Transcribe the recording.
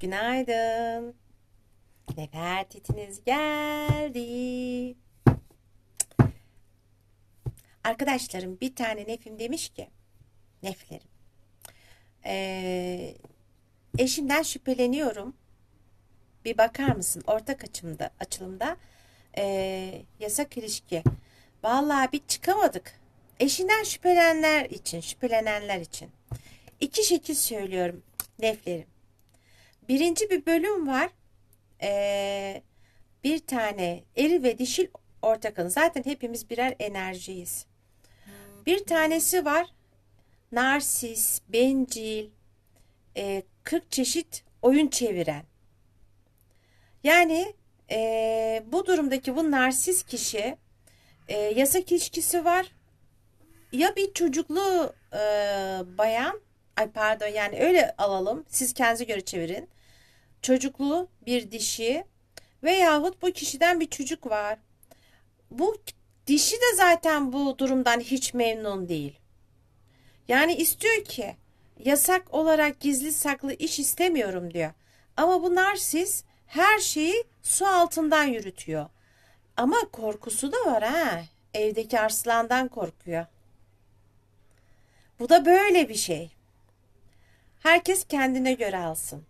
Günaydın. Nefertitiniz geldi. Arkadaşlarım bir tane nefim demiş ki neflerim. Ee, eşimden şüpheleniyorum. Bir bakar mısın ortak açımda, açılımda ee, yasak ilişki. Vallahi bir çıkamadık. Eşinden şüphelenenler için, şüphelenenler için. İki şekil söylüyorum neflerim. Birinci bir bölüm var. Ee, bir tane eri ve dişil ortak. Zaten hepimiz birer enerjiyiz. Bir tanesi var. Narsis, bencil, e, 40 çeşit oyun çeviren. Yani e, bu durumdaki bu narsis kişi e, yasak ilişkisi var. Ya bir çocuklu e, bayan, ay pardon yani öyle alalım. Siz kendinize göre çevirin. Çocuklu bir dişi veyahut bu kişiden bir çocuk var. Bu dişi de zaten bu durumdan hiç memnun değil. Yani istiyor ki yasak olarak gizli saklı iş istemiyorum diyor. Ama bu narsis her şeyi su altından yürütüyor. Ama korkusu da var ha. Evdeki arslandan korkuyor. Bu da böyle bir şey. Herkes kendine göre alsın.